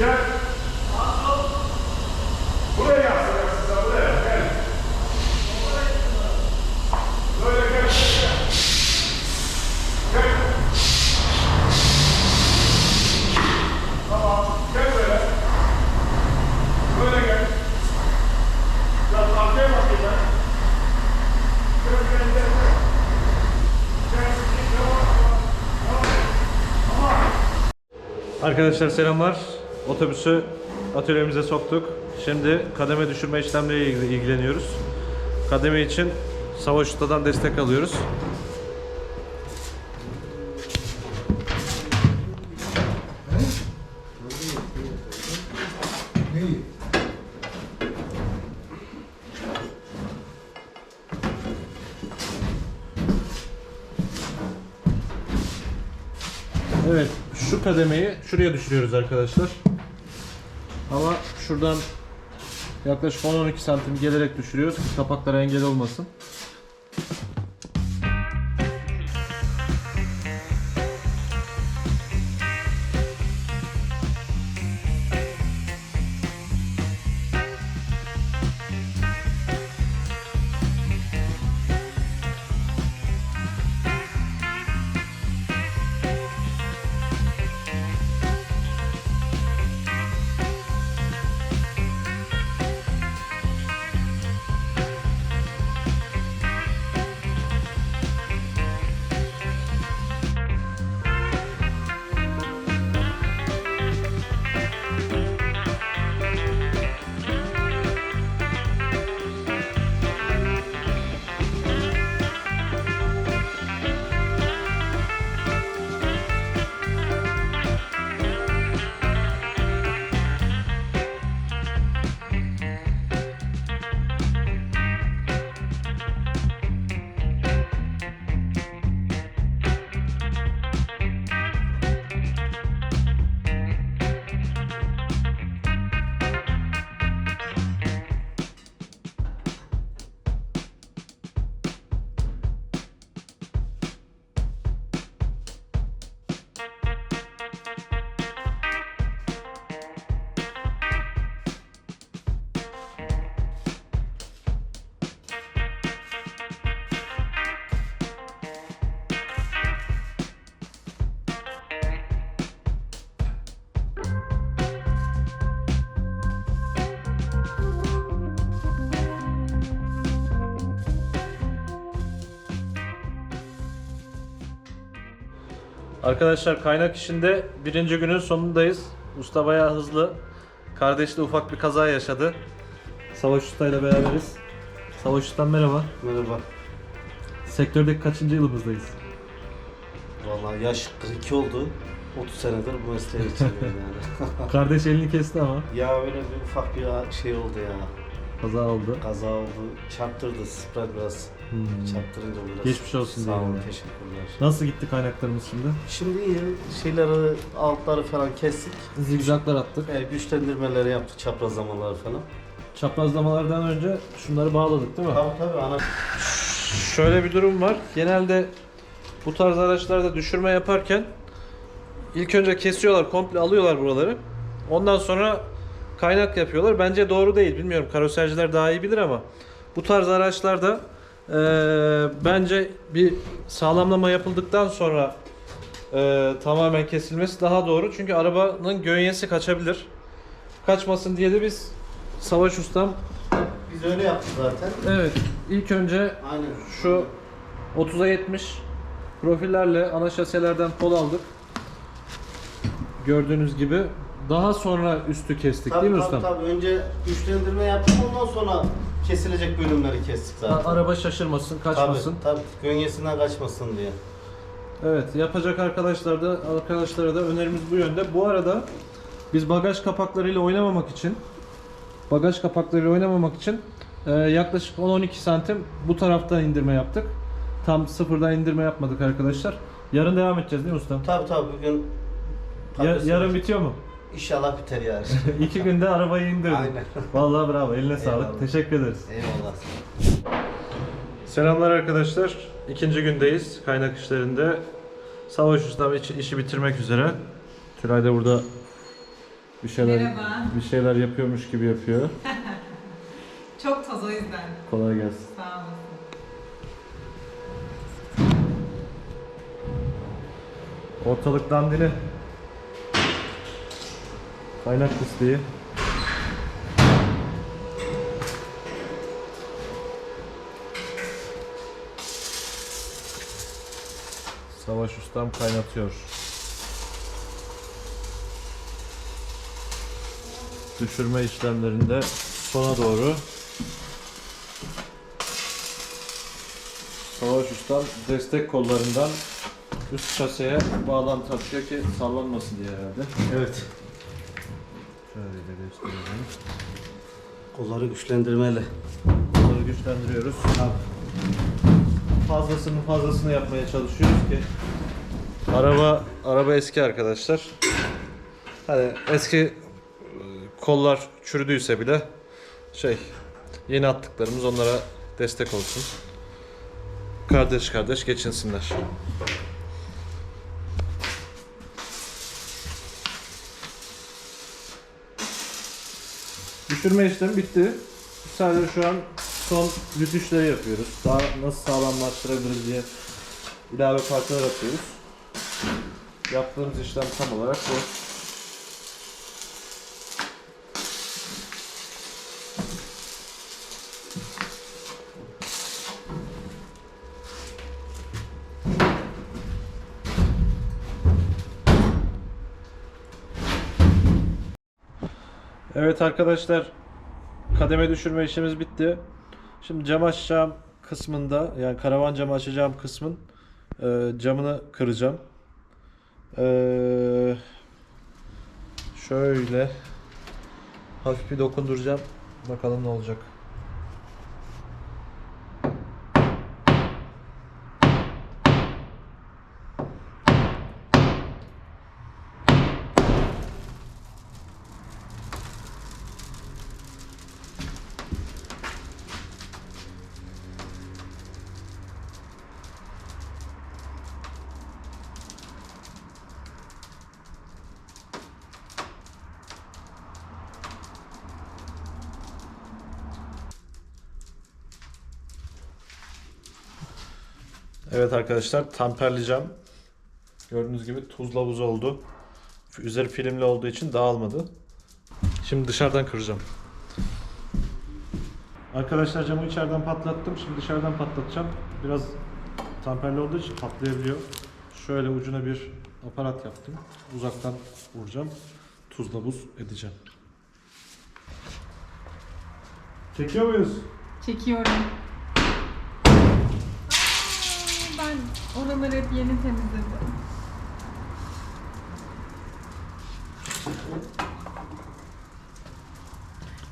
Yavaş, yavaş, yavaş. Arkadaşlar selamlar. Otobüsü atölyemize soktuk. Şimdi kademe düşürme işlemleriyle ilgileniyoruz. Kademe için Savaş Usta'dan destek alıyoruz. Evet, şu kademeyi şuraya düşürüyoruz arkadaşlar. Şuradan yaklaşık 10-12 santim gelerek düşürüyoruz kapaklara engel olmasın. Arkadaşlar kaynak işinde birinci günün sonundayız. Usta bayağı hızlı. Kardeşle ufak bir kaza yaşadı. Savaş Usta ile beraberiz. Savaş Usta merhaba. Merhaba. Sektördeki kaçıncı yılımızdayız? Vallahi yaş 42 oldu. 30 senedir bu mesleğin içindeyim yani. Kardeş elini kesti ama ya öyle bir ufak bir şey oldu ya. kaza oldu. Kaza oldu. Çarptırdı spread biraz. Hmm. Çarptırınca biraz. Geçmiş olsun Sağ olun diyelim teşekkürler. Nasıl gitti kaynaklarımız şimdi? Şimdi iyi. Şeyleri altları falan kestik. Zigzaklar attık. E, güçlendirmeleri yaptık çaprazlamaları falan. Çaprazlamalardan önce şunları bağladık değil mi? Tabii tabii ana. Şöyle bir durum var. Genelde bu tarz araçlarda düşürme yaparken ilk önce kesiyorlar, komple alıyorlar buraları. Ondan sonra kaynak yapıyorlar. Bence doğru değil. Bilmiyorum karoserciler daha iyi bilir ama bu tarz araçlarda eee, bence bir sağlamlama yapıldıktan sonra eee, tamamen kesilmesi daha doğru. Çünkü arabanın gönyesi kaçabilir. Kaçmasın diye de biz Savaş Ustam Biz öyle yaptık zaten. evet ilk önce Aynen. şu 30'a 70 profillerle ana şaselerden pol aldık. Gördüğünüz gibi. Daha sonra üstü kestik Tabii, değil mi tabii, ustam? tabii. Önce güçlendirme yaptık ondan sonra kesilecek bölümleri kestik zaten. Araba şaşırmasın, kaçmasın. Tabii, tabii gönyesinden kaçmasın diye. Evet, yapacak arkadaşlar da arkadaşlara da önerimiz bu yönde. Bu arada biz bagaj kapaklarıyla oynamamak için bagaj kapaklarıyla oynamamak için e, yaklaşık 10-12 santim bu taraftan indirme yaptık. Tam sıfırdan indirme yapmadık arkadaşlar. Yarın devam edeceğiz değil mi ustam? Tabii tabii bugün Ya- yarın bitiyor mu? İnşallah biter yani. İki günde arabayı indirdim. Aynen. Vallahi bravo. Eline sağlık. Eyvallah. Teşekkür ederiz. Eyvallah. Selamlar arkadaşlar. ikinci gündeyiz kaynak işlerinde. Savaş ustam işi, işi bitirmek üzere. Tülay da burada bir şeyler Merhaba. bir şeyler yapıyormuş gibi yapıyor. Çok toz o yüzden. Kolay gelsin. Sağ olasın. Ortalık dandini. Kaynak pisliği. Savaş ustam kaynatıyor. Düşürme işlemlerinde sona doğru. Savaş ustam destek kollarından üst şaseye bağlantı atıyor ki sallanmasın diye herhalde. Evet. Gösterelim. Kolları güçlendirmeli. Bunları güçlendiriyoruz. Fazlasını fazlasını yapmaya çalışıyoruz ki. Araba araba eski arkadaşlar. Hani eski e, kollar çürüdüyse bile şey yeni attıklarımız onlara destek olsun. Kardeş kardeş geçinsinler. Düşürme işlemi bitti. Sadece şu an son rütüşleri yapıyoruz. Daha nasıl sağlamlaştırabiliriz diye ilave parçalar atıyoruz. Yaptığımız işlem tam olarak bu. Evet arkadaşlar kademe düşürme işimiz bitti. Şimdi cam açacağım kısmında yani karavan camı açacağım kısmın e, camını kıracağım. E, şöyle hafif bir dokunduracağım. Bakalım ne olacak. Evet arkadaşlar tamperleyeceğim. Gördüğünüz gibi tuzla buz oldu. Üzeri filmli olduğu için dağılmadı. Şimdi dışarıdan kıracağım. Arkadaşlar camı içeriden patlattım. Şimdi dışarıdan patlatacağım. Biraz tamperli olduğu için patlayabiliyor. Şöyle ucuna bir aparat yaptım. Uzaktan vuracağım. Tuzla buz edeceğim. Çekiyor muyuz? Çekiyorum. Aa, ben oraları hep yeni temizledim.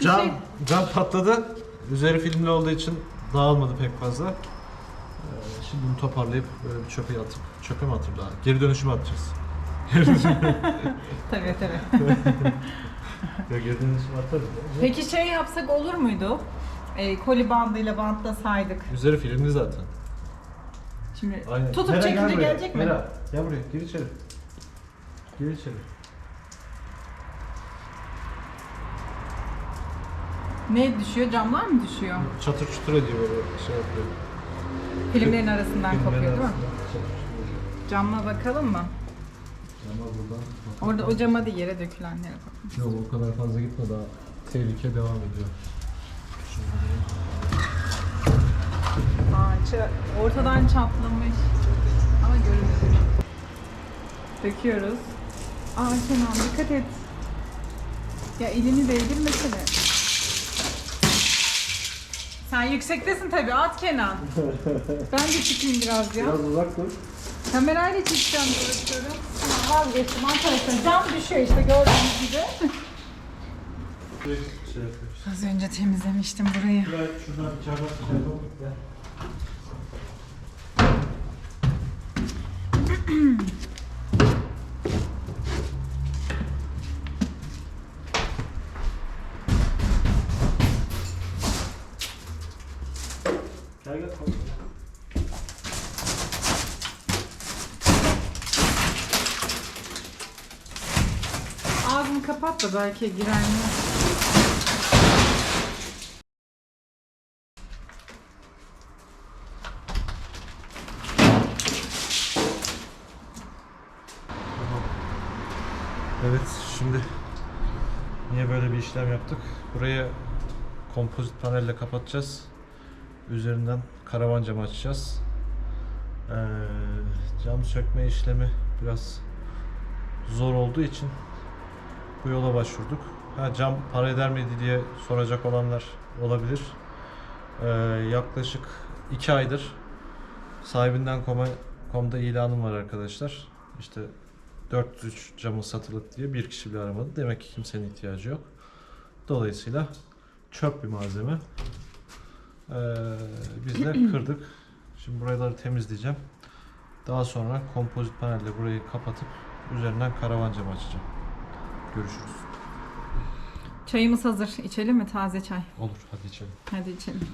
Cam, şey- cam patladı. Üzeri filmli olduğu için dağılmadı pek fazla. Ee, şimdi bunu toparlayıp böyle bir çöpe atıp, çöpe mi atayım daha? Geri dönüşüme atacağız. Tabii tabii. Ya geri dönüşüme atarız. ya. Peki şey yapsak olur muydu? Ee, koli bandıyla bantlasaydık. Üzeri filmli zaten. Şimdi Aynen. tutup gel çekince buraya. gelecek mi? Hera, gel buraya, gir içeri. Gir içeri. Ne düşüyor? Camlar mı düşüyor? Çatır çutur ediyor böyle şey yapıyor. Filmlerin arasından Filmlerin kopuyor değil mi? arasından çatır çutur ediyor. Camla bakalım mı? Ama buradan... Orada o cama değil yere dökülenlere bak. Yok o kadar fazla gitme daha tehlike devam ediyor. Ça- ortadan çatlamış. Ama görünüyor. Döküyoruz. Aa Kenan dikkat et. Ya elini değdirmesene. Sen yüksektesin tabii at Kenan. ben de çıkayım biraz ya. Biraz uzak dur. Kamerayla çekeceğim direktörü. Tamam vazgeçtim arkadaşlar. Cam düşüyor işte gördüğünüz gibi. Şey. Az önce temizlemiştim burayı. Şuradan şuradan içeriden Ağzını kapat da belki girenler. İşlem yaptık? Burayı kompozit panelle kapatacağız. Üzerinden karavan camı açacağız. Ee, cam sökme işlemi biraz zor olduğu için bu yola başvurduk. Ha, cam para eder miydi diye soracak olanlar olabilir. Ee, yaklaşık 2 aydır sahibinden komda ilanım var arkadaşlar. İşte 403 camı satılık diye bir kişi bile aramadı. Demek ki kimsenin ihtiyacı yok. Dolayısıyla çöp bir malzeme. Ee, biz de kırdık. Şimdi buraları temizleyeceğim. Daha sonra kompozit panelle burayı kapatıp üzerinden karavan camı açacağım. Görüşürüz. Çayımız hazır. İçelim mi taze çay? Olur hadi içelim. Hadi içelim.